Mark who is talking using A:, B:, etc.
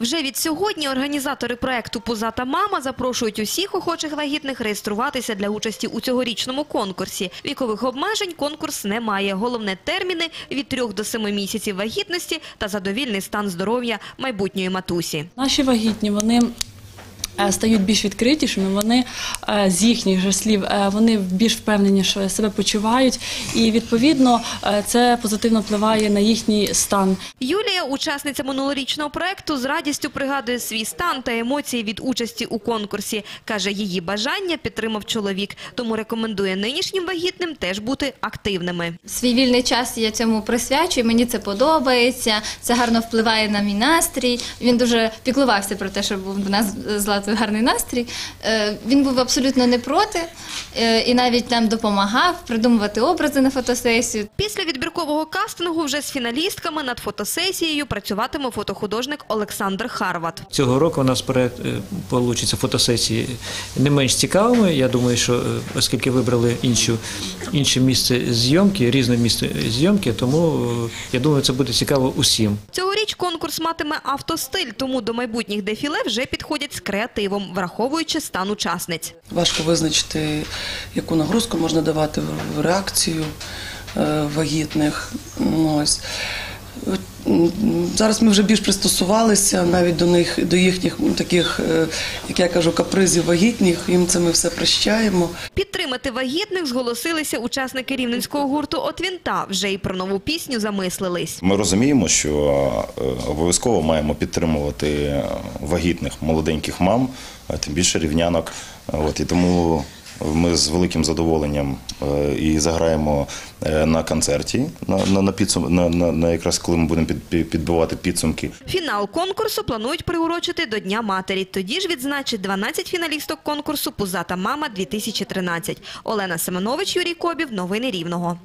A: Вже від сьогодні організатори проекту Пузата мама запрошують усіх охочих вагітних реєструватися для участі у цьогорічному конкурсі. Вікових обмежень конкурс не має. Головне терміни від 3 до 7 місяців вагітності та задовільний стан здоров'я майбутньої матусі.
B: Наші вагітні вони. е, Стають більш відкритішими, вони е, з їхніх же слів е, вони більш впевненіше себе почувають, і відповідно це позитивно впливає на їхній стан.
A: Юлія, учасниця минулорічного проекту, з радістю пригадує свій стан та емоції від участі у конкурсі. Каже, її бажання підтримав чоловік, тому рекомендує нинішнім вагітним теж бути активними.
C: Свій вільний час я цьому присвячую. Мені це подобається. Це гарно впливає на мій настрій. Він дуже піклувався про те, щоб був у нас Златою гарний настрій. Е, Він був абсолютно не проти е, і навіть нам допомагав придумувати образи на фотосесію.
A: Після відбіркового кастингу вже з фіналістками над фотосесією працюватиме фотохудожник Олександр Харват.
D: Цього року у нас проект вийде фотосесії не менш цікавими. Я думаю, що е, оскільки вибрали іншу, інше місце зйомки, різне місце зйомки, тому е, я думаю, це буде цікаво усім.
A: Цьогоріч конкурс матиме автостиль, тому до майбутніх дефіле вже підходять з креативом, враховуючи стан учасниць.
E: Важко визначити, яку нагрузку можна давати в реакцію е, вагітних. Ну, Ось. Зараз ми вже більш пристосувалися навіть до них, до їхніх таких, е, як я кажу, капризів вагітних. Їм це ми все прощаємо.
A: Підтримати вагітних зголосилися учасники рівненського гурту «От вінта». Вже і про нову пісню замислились.
F: Ми розуміємо, що е, обов'язково маємо підтримувати вагітних молоденьких мам, а тим більше рівнянок. От і тому ми з великим задоволенням е, і заграємо е, на концерті на, на, на, на, на, якраз коли ми будемо під, під- підбивати підсумки.
A: Фінал конкурсу планують приурочити до Дня матері. Тоді ж відзначить 12 фіналісток конкурсу «Пузата мама-2013». Олена Семенович, Юрій Кобів. Новини Рівного.